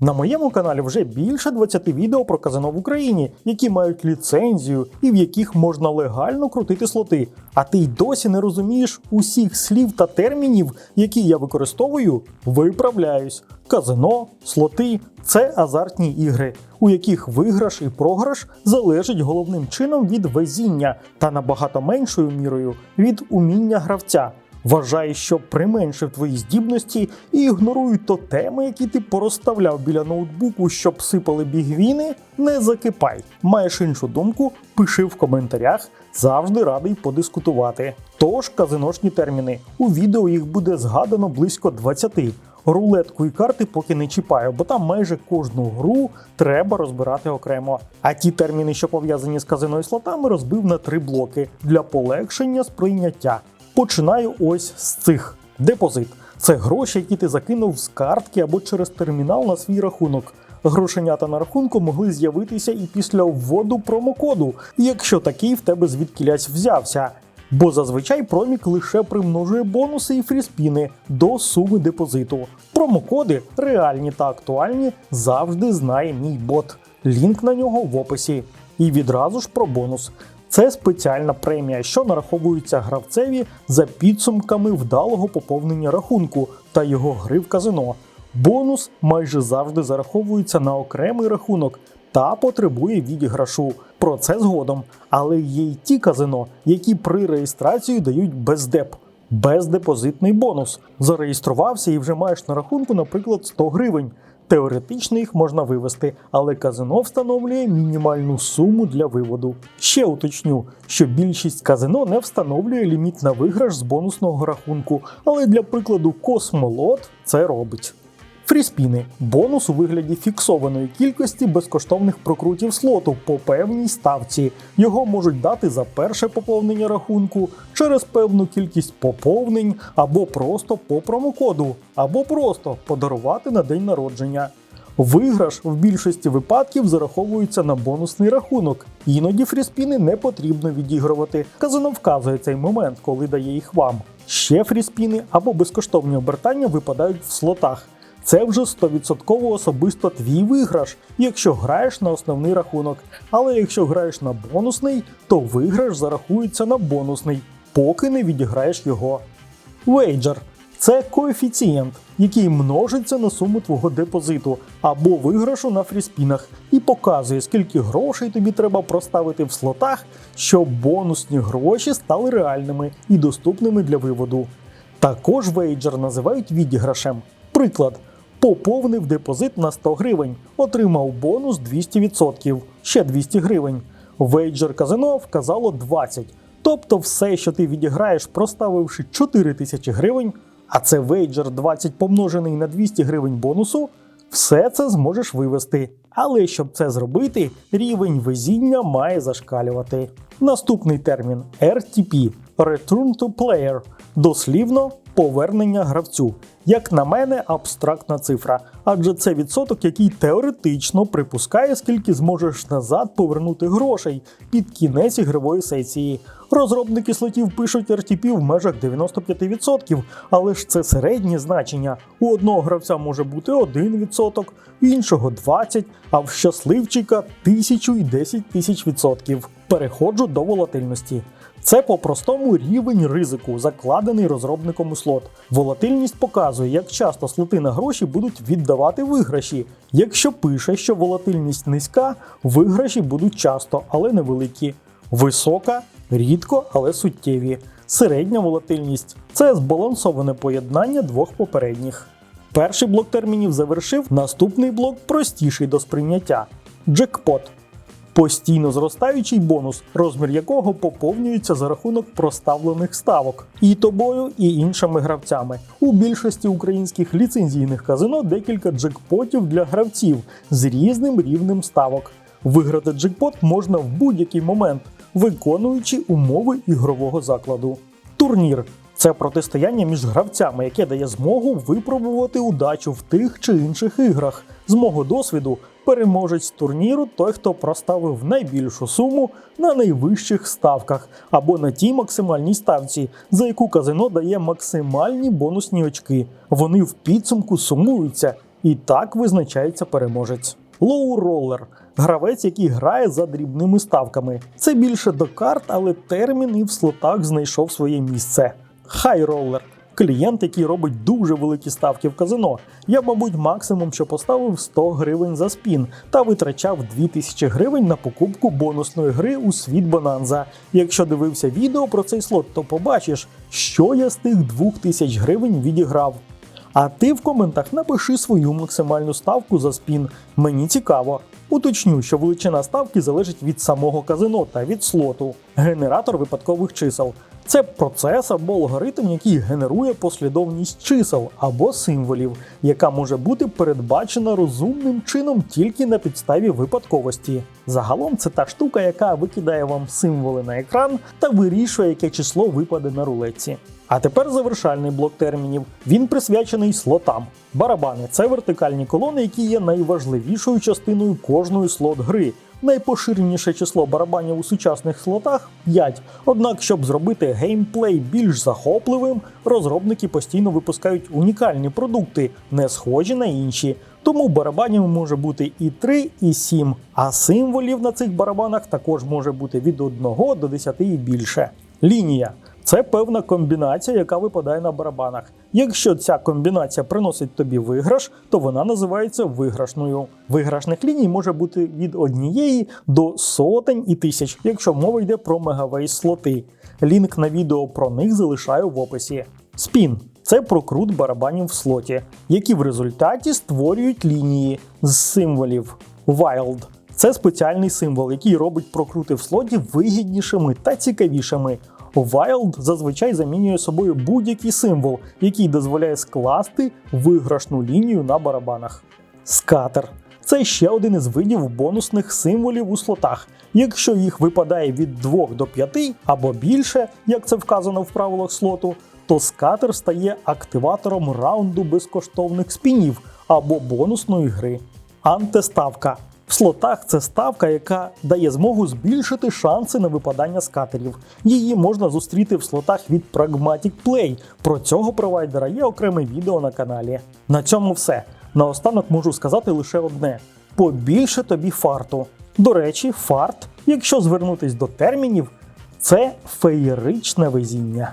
На моєму каналі вже більше 20 відео про казино в Україні, які мають ліцензію і в яких можна легально крутити слоти. А ти й досі не розумієш усіх слів та термінів, які я використовую, виправляюсь. Казино, слоти це азартні ігри, у яких виграш і програш залежить головним чином від везіння та набагато меншою мірою від уміння гравця. Вважай, що применшив твої здібності і ігноруй тотеми, які ти порозставляв біля ноутбуку, щоб сипали бігвіни, не закипай. Маєш іншу думку, пиши в коментарях, завжди радий подискутувати. Тож казиношні терміни. У відео їх буде згадано близько 20. Рулетку і карти поки не чіпаю, бо там майже кожну гру треба розбирати окремо. А ті терміни, що пов'язані з казино і слотами, розбив на три блоки для полегшення сприйняття. Починаю ось з цих. Депозит це гроші, які ти закинув з картки або через термінал на свій рахунок. Грошенята на рахунку могли з'явитися і після вводу промокоду, якщо такий в тебе звідкілясь взявся. Бо зазвичай промік лише примножує бонуси і фріспіни до суми депозиту. Промокоди, реальні та актуальні, завжди знає мій бот. Лінк на нього в описі. І відразу ж про бонус. Це спеціальна премія, що нараховується гравцеві за підсумками вдалого поповнення рахунку та його гри в казино. Бонус майже завжди зараховується на окремий рахунок та потребує відіграшу. Про це згодом. Але є й ті казино, які при реєстрації дають бездеп. Бездепозитний бонус. Зареєструвався і вже маєш на рахунку, наприклад, 100 гривень. Теоретично їх можна вивести, але казино встановлює мінімальну суму для виводу. Ще уточню, що більшість казино не встановлює ліміт на виграш з бонусного рахунку, але для прикладу Космолот це робить. Фріспіни бонус у вигляді фіксованої кількості безкоштовних прокрутів слоту по певній ставці. Його можуть дати за перше поповнення рахунку, через певну кількість поповнень, або просто по промокоду, або просто подарувати на день народження. Виграш в більшості випадків зараховується на бонусний рахунок. Іноді фріспіни не потрібно відігрувати. Казино вказує цей момент, коли дає їх вам. Ще фріспіни або безкоштовні обертання випадають в слотах. Це вже 100% особисто твій виграш, якщо граєш на основний рахунок. Але якщо граєш на бонусний, то виграш зарахується на бонусний, поки не відіграєш його. Вейджер це коефіцієнт, який множиться на суму твого депозиту або виграшу на фріспінах, і показує, скільки грошей тобі треба проставити в слотах, щоб бонусні гроші стали реальними і доступними для виводу. Також вейджер називають відіграшем. Приклад. Поповнив депозит на 100 гривень, отримав бонус 200%, ще 200 гривень. Вейджер казино вказало 20. Тобто все, що ти відіграєш, проставивши 4 тисячі гривень, а це вейджер 20 помножений на 200 гривень бонусу, все це зможеш вивести. Але щоб це зробити, рівень везіння має зашкалювати. Наступний термін RTP Return to Player, дослівно повернення гравцю. Як на мене, абстрактна цифра, адже це відсоток, який теоретично припускає, скільки зможеш назад повернути грошей під кінець ігрової сесії. Розробники слотів пишуть RTP в межах 95%, але ж це середнє значення. У одного гравця може бути 1%, у іншого 20%, а в щасливчика 1000 і 10 тисяч відсотків. Переходжу до волатильності. Це по-простому рівень ризику, закладений розробником у слот. Волатильність показує, як часто слоти на гроші будуть віддавати виграші. Якщо пише, що волатильність низька, виграші будуть часто, але невеликі. Висока, рідко, але суттєві. Середня волатильність це збалансоване поєднання двох попередніх. Перший блок термінів завершив, наступний блок простіший до сприйняття. Джекпот постійно зростаючий бонус, розмір якого поповнюється за рахунок проставлених ставок і тобою, і іншими гравцями. У більшості українських ліцензійних казино декілька джекпотів для гравців з різним рівнем ставок. Виграти джекпот можна в будь-який момент, виконуючи умови ігрового закладу. Турнір це протистояння між гравцями, яке дає змогу випробувати удачу в тих чи інших іграх. З мого досвіду, переможець турніру той, хто проставив найбільшу суму на найвищих ставках або на тій максимальній ставці, за яку казино дає максимальні бонусні очки. Вони в підсумку сумуються І так визначається переможець. Лоу ролер гравець, який грає за дрібними ставками. Це більше до карт, але термін і в слотах знайшов своє місце. Хай ролер клієнт, який робить дуже великі ставки в казино. Я, мабуть, максимум, що поставив 100 гривень за спін та витрачав 2000 гривень на покупку бонусної гри у світ Bonanza. Якщо дивився відео про цей слот, то побачиш, що я з тих 2000 гривень відіграв. А ти в коментах напиши свою максимальну ставку за спін. Мені цікаво. Уточню, що величина ставки залежить від самого казино та від слоту. Генератор випадкових чисел. Це процес або алгоритм, який генерує послідовність чисел або символів, яка може бути передбачена розумним чином тільки на підставі випадковості. Загалом це та штука, яка викидає вам символи на екран та вирішує, яке число випаде на рулетці. А тепер завершальний блок термінів. Він присвячений слотам. Барабани це вертикальні колони, які є найважливішою частиною кожної слот гри. Найпоширеніше число барабанів у сучасних слотах 5. Однак, щоб зробити геймплей більш захопливим, розробники постійно випускають унікальні продукти, не схожі на інші. Тому барабанів може бути і 3, і 7, а символів на цих барабанах також може бути від 1 до 10 і більше. Лінія це певна комбінація, яка випадає на барабанах. Якщо ця комбінація приносить тобі виграш, то вона називається виграшною. Виграшних ліній може бути від однієї до сотень і тисяч, якщо мова йде про мегавейс слоти. Лінк на відео про них залишаю в описі. Спін це прокрут барабанів в слоті, які в результаті створюють лінії з символів. Wild це спеціальний символ, який робить прокрути в слоті вигіднішими та цікавішими. Wild зазвичай замінює собою будь-який символ, який дозволяє скласти виграшну лінію на барабанах. Скатер це ще один із видів бонусних символів у слотах. Якщо їх випадає від 2 до 5 або більше, як це вказано в правилах слоту, то скатер стає активатором раунду безкоштовних спінів або бонусної гри. Антиставка. В слотах це ставка, яка дає змогу збільшити шанси на випадання скатерів. Її можна зустріти в слотах від Pragmatic Play. Про цього провайдера є окреме відео на каналі. На цьому все. Наостанок можу сказати лише одне: побільше тобі фарту. До речі, фарт, якщо звернутись до термінів, це феєричне везіння.